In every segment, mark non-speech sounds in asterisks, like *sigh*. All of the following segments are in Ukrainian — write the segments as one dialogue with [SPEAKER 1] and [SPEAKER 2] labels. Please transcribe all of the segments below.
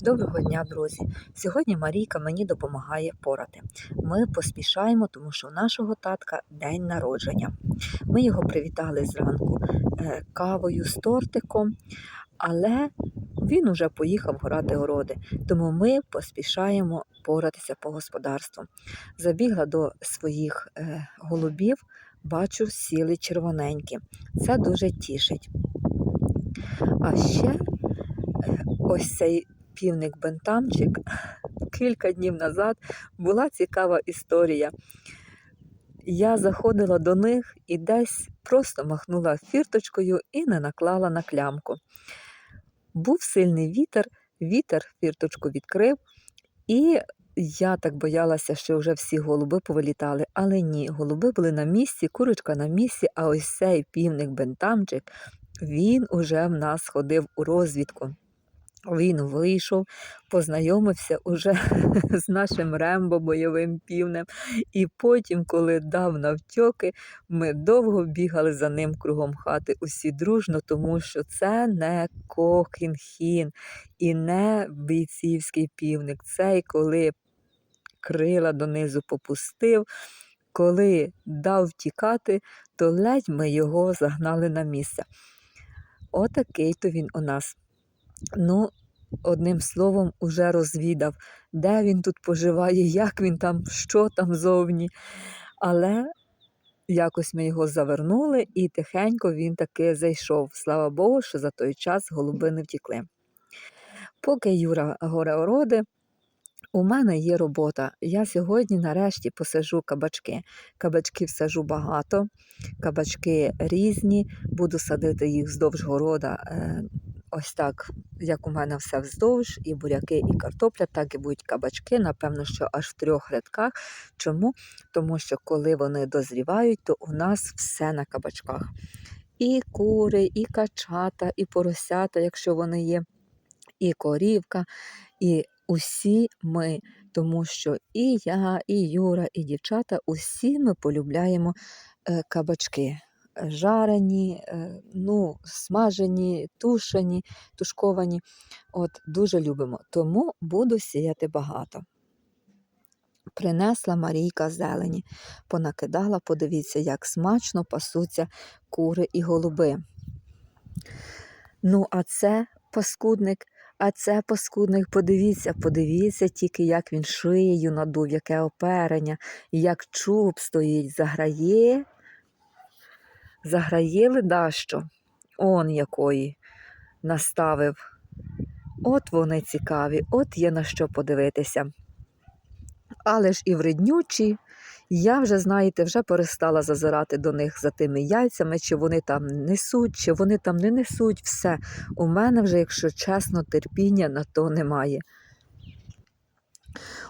[SPEAKER 1] Доброго дня, друзі! Сьогодні Марійка мені допомагає порати. Ми поспішаємо, тому що у нашого татка день народження. Ми його привітали зранку е, кавою з тортиком, але він уже поїхав горати городи, тому ми поспішаємо поратися по господарству. Забігла до своїх е, голубів, бачу, сіли червоненькі. Це дуже тішить. А ще ось цей півник Бентамчик кілька днів назад була цікава історія. Я заходила до них і десь просто махнула фірточкою і не наклала на клямку. Був сильний вітер, вітер фірточку відкрив, і я так боялася, що вже всі голуби повилітали, але ні, голуби були на місці, курочка на місці, а ось цей півник Бентамчик, він уже в нас ходив у розвідку. Він вийшов, познайомився уже *laughs* з нашим Рембо бойовим півнем. І потім, коли дав навтьоки, ми довго бігали за ним кругом хати, усі дружно, тому що це не кохінхін і не бійцівський півник. Цей, коли крила донизу попустив, коли дав тікати, то ледь ми його загнали на місце. Отакий то він у нас. Ну, одним словом, уже розвідав, де він тут поживає, *laughs* як він там, що там зовні. Але якось ми його завернули, і тихенько він таки зайшов. Слава Богу, що за той час голуби не втікли. Поки Юра горе ороди, у мене є робота. Я сьогодні нарешті посажу кабачки. Кабачків сажу багато, кабачки різні, буду садити їх вздовж города. Ось так, як у мене все вздовж, і буряки, і картопля, так і будуть кабачки, напевно, що аж в трьох рядках. Чому? Тому що коли вони дозрівають, то у нас все на кабачках. І кури, і качата, і поросята, якщо вони є, і корівка, і усі ми, тому що і я, і Юра, і дівчата, усі ми полюбляємо е, кабачки жарені, е, ну, смажені, тушені, тушковані. От Дуже любимо. Тому буду сіяти багато. Принесла Марійка зелені, понакидала, подивіться, як смачно пасуться кури і голуби. Ну, а це паскудник, а це паскудник, подивіться, подивіться тільки, як він шиєю надув, яке оперення, як чуб стоїть, заграє Заграє ледащо, он якої наставив. От вони цікаві, от є на що подивитися. Але ж і вреднючі, я вже, знаєте, вже перестала зазирати до них за тими яйцями, чи вони там несуть, чи вони там не несуть. Все. У мене вже, якщо чесно, терпіння на то немає.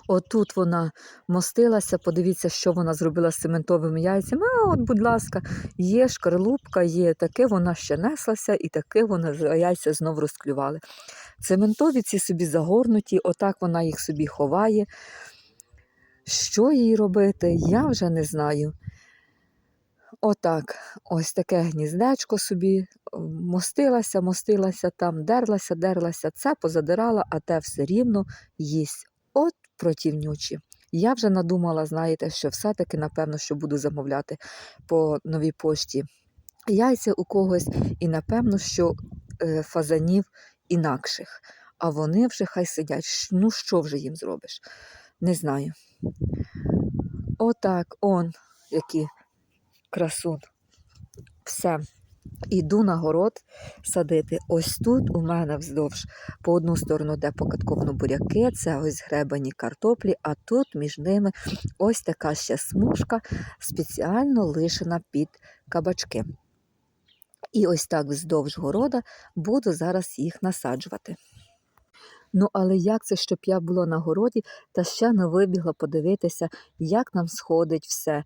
[SPEAKER 1] Отут вона мостилася, подивіться, що вона зробила з цементовими яйцями. А от, будь ласка, є шкарлупка, є таке, вона ще неслася, і таке вона яйця знов розклювали. Цементові ці собі загорнуті, отак вона їх собі ховає. Що їй робити, я вже не знаю. Отак, ось таке гніздечко собі мостилася, мостилася там, дерлася, дерлася, це позадирала, а те все рівно їсть. От противнючі. Я вже надумала, знаєте, що все-таки, напевно, що буду замовляти по новій пошті яйця у когось, і напевно, що е, фазанів інакших. А вони вже хай сидять. Ну, що вже їм зробиш? Не знаю. Отак, он, який красун. Все. Іду на город садити. Ось тут у мене вздовж по одну сторону, де покатковано буряки, це ось гребані картоплі, а тут між ними ось така ще смужка, спеціально лишена під кабачки. І ось так вздовж города буду зараз їх насаджувати. Ну, але як це, щоб я була на городі та ще не вибігла подивитися, як нам сходить все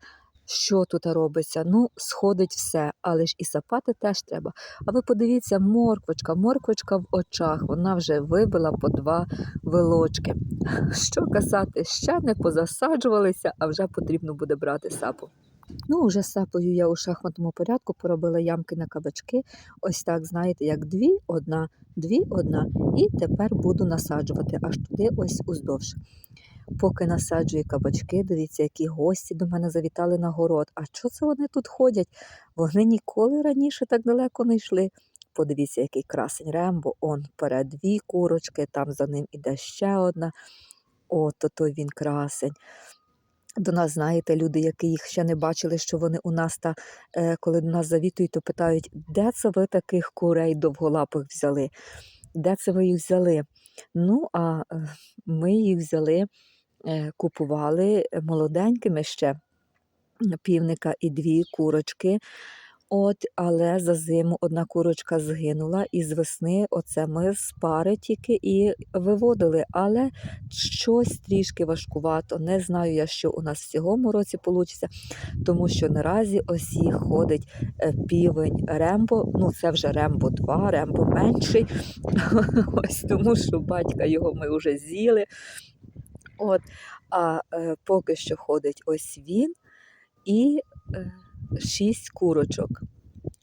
[SPEAKER 1] що тут робиться. Ну, сходить все, але ж і сапати теж треба. А ви подивіться, морквочка, морквочка в очах, вона вже вибила по два вилочки. *laughs* Що казати, ще не позасаджувалися, а вже потрібно буде брати сапу. Ну, уже сапою я у шахматному порядку поробила ямки на кабачки. Ось так, знаєте, як дві, одна, дві, одна. І тепер буду насаджувати аж туди ось уздовж. Поки насаджую кабачки, дивіться, які гості до мене завітали на город. А що це вони тут ходять? Вони ніколи раніше так далеко не йшли. Подивіться, який красень Рембо. Он вперед дві курочки, там за ним іде ще одна. От то він красень. До нас, знаєте, люди, які їх ще не бачили, що вони у нас та е, коли до нас завітують, то питають, де це ви таких курей довголапих взяли? Де це ви їх взяли? Ну, а е, ми їх взяли, купували молоденькими ще півника і дві курочки. От, але за зиму одна курочка згинула, і з весни оце ми з пари тільки і виводили. Але щось трішки важкувато. Не знаю я, що у нас в цьому році вийде, тому що наразі їх ходить е, півень Рембо. Ну, це вже Рембо 2, Рембо менший. *laughs* Ось тому що батька його ми вже з'їли. От, а е, поки що ходить ось він і. Е, шість курочок.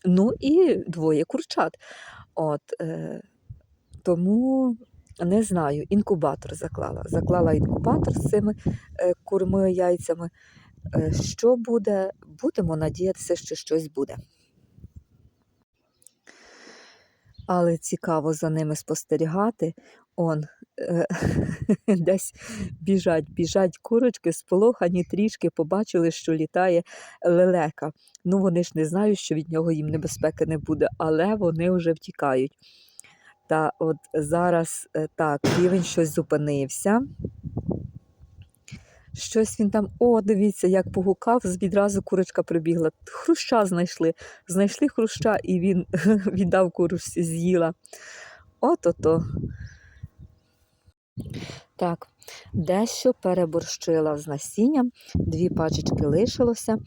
[SPEAKER 1] Ну і двоє курчат. От, е, Тому не знаю, інкубатор заклала. Заклала інкубатор з цими е, курми, яйцями. Е, що буде? Будемо надіятися, що щось буде. Але цікаво за ними спостерігати. Он е, *laughs* десь біжать, біжать курочки, сполохані трішки, побачили, що літає лелека. Ну, вони ж не знають, що від нього їм небезпеки не буде, але вони вже втікають. Та от зараз е, так, півень щось зупинився. Щось він там, о, дивіться, як погукав, відразу курочка прибігла. Хруща знайшли. Знайшли хруща, і він *laughs* віддав курочці, з'їла. От-ото. Так, дещо переборщила з насінням, дві пачечки лишилося.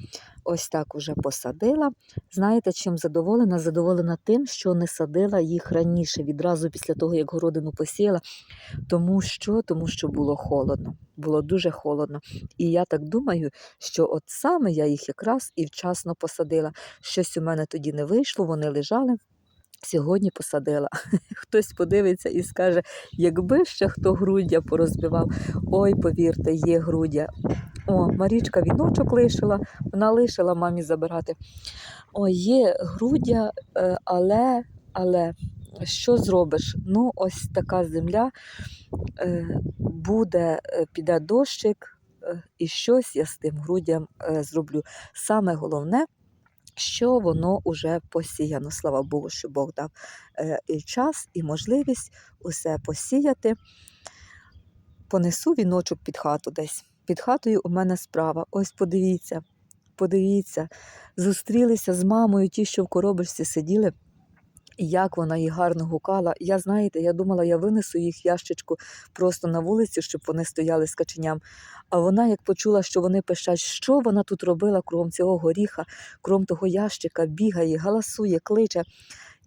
[SPEAKER 1] Ось так уже посадила. Знаєте, чим задоволена? Задоволена тим, що не садила їх раніше, відразу після того, як городину посіяла. Тому що Тому що було холодно, було дуже холодно. І я так думаю, що от саме я їх якраз і вчасно посадила. Щось у мене тоді не вийшло, вони лежали. Сьогодні посадила. *laughs* Хтось подивиться і скаже, якби ще хто груддя порозбивав. Ой, повірте, є груддя. О, Марічка віночок лишила, вона лишила мамі забирати. О, є груддя, е, але, але що зробиш? Ну, ось така земля е, буде, е, піде дощик, і щось я з тим груддям зроблю. Саме головне що воно вже посіяно. Слава Богу, що Бог дав е, і час, і можливість усе посіяти. Понесу віночок під хату десь. Під хатою у мене справа. Ось подивіться, подивіться, зустрілися з мамою, ті, що в коробочці сиділи. Як вона їх гарно гукала. Я, знаєте, я думала, я винесу їх ящичку просто на вулицю, щоб вони стояли з каченям. А вона, як почула, що вони пищать, що вона тут робила кром цього горіха, кром того ящика, бігає, галасує, кличе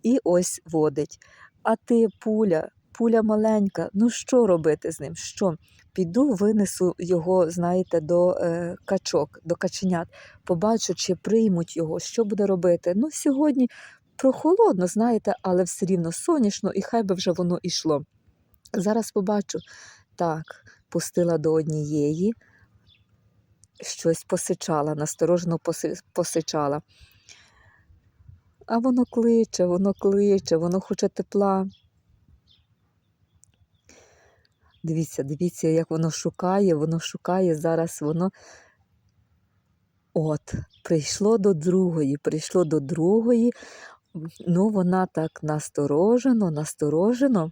[SPEAKER 1] і ось водить. А ти, пуля, пуля маленька, ну що робити з ним? Що? Піду, винесу його, знаєте, до е, качок, до каченят, побачу, чи приймуть його, що буде робити. Ну, сьогодні прохолодно, знаєте, але все рівно сонячно, і хай би вже воно йшло. Зараз побачу, так, пустила до однієї, щось посичала, насторожено посичала. А воно кличе, воно кличе, воно хоче тепла. Дивіться, дивіться, як воно шукає, воно шукає, зараз воно. От, прийшло до другої, прийшло до другої, ну, вона так насторожено, насторожено,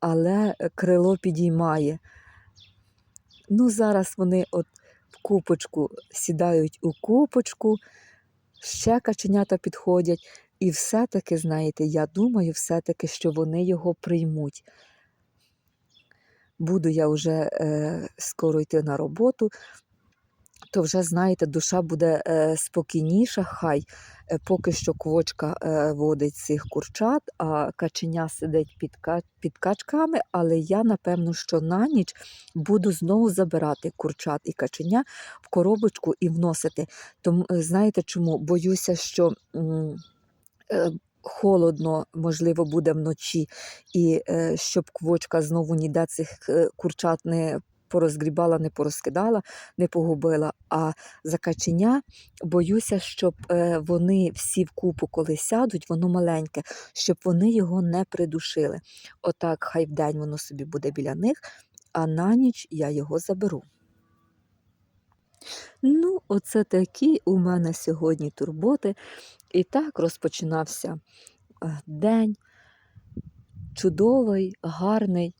[SPEAKER 1] але крило підіймає. Ну, зараз вони от в купочку сідають у купочку, ще каченята підходять. І все-таки, знаєте, я думаю, все-таки, що вони його приймуть. Буду я вже е, скоро йти на роботу, то вже, знаєте, душа буде е, спокійніша, хай е, поки що квочка е, водить цих курчат, а каченя сидить під, під качками, але я, напевно, що на ніч буду знову забирати курчат і каченя в коробочку і вносити. Тому, знаєте чому? Боюся, що. Холодно, можливо, буде вночі, і щоб квочка знову ніде цих курчат не порозгрібала, не порозкидала, не погубила. А за каченя боюся, щоб е, вони всі вкупу, коли сядуть, воно маленьке, щоб вони його не придушили. Отак, хай вдень воно собі буде біля них, а на ніч я його заберу. Ну, оце такі у мене сьогодні турботи. І так розпочинався е, день. Чудовий, гарний,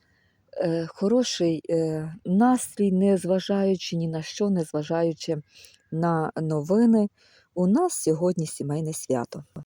[SPEAKER 1] хороший е, настрій, не зважаючи ні на що, не зважаючи на новини. У нас сьогодні сімейне свято.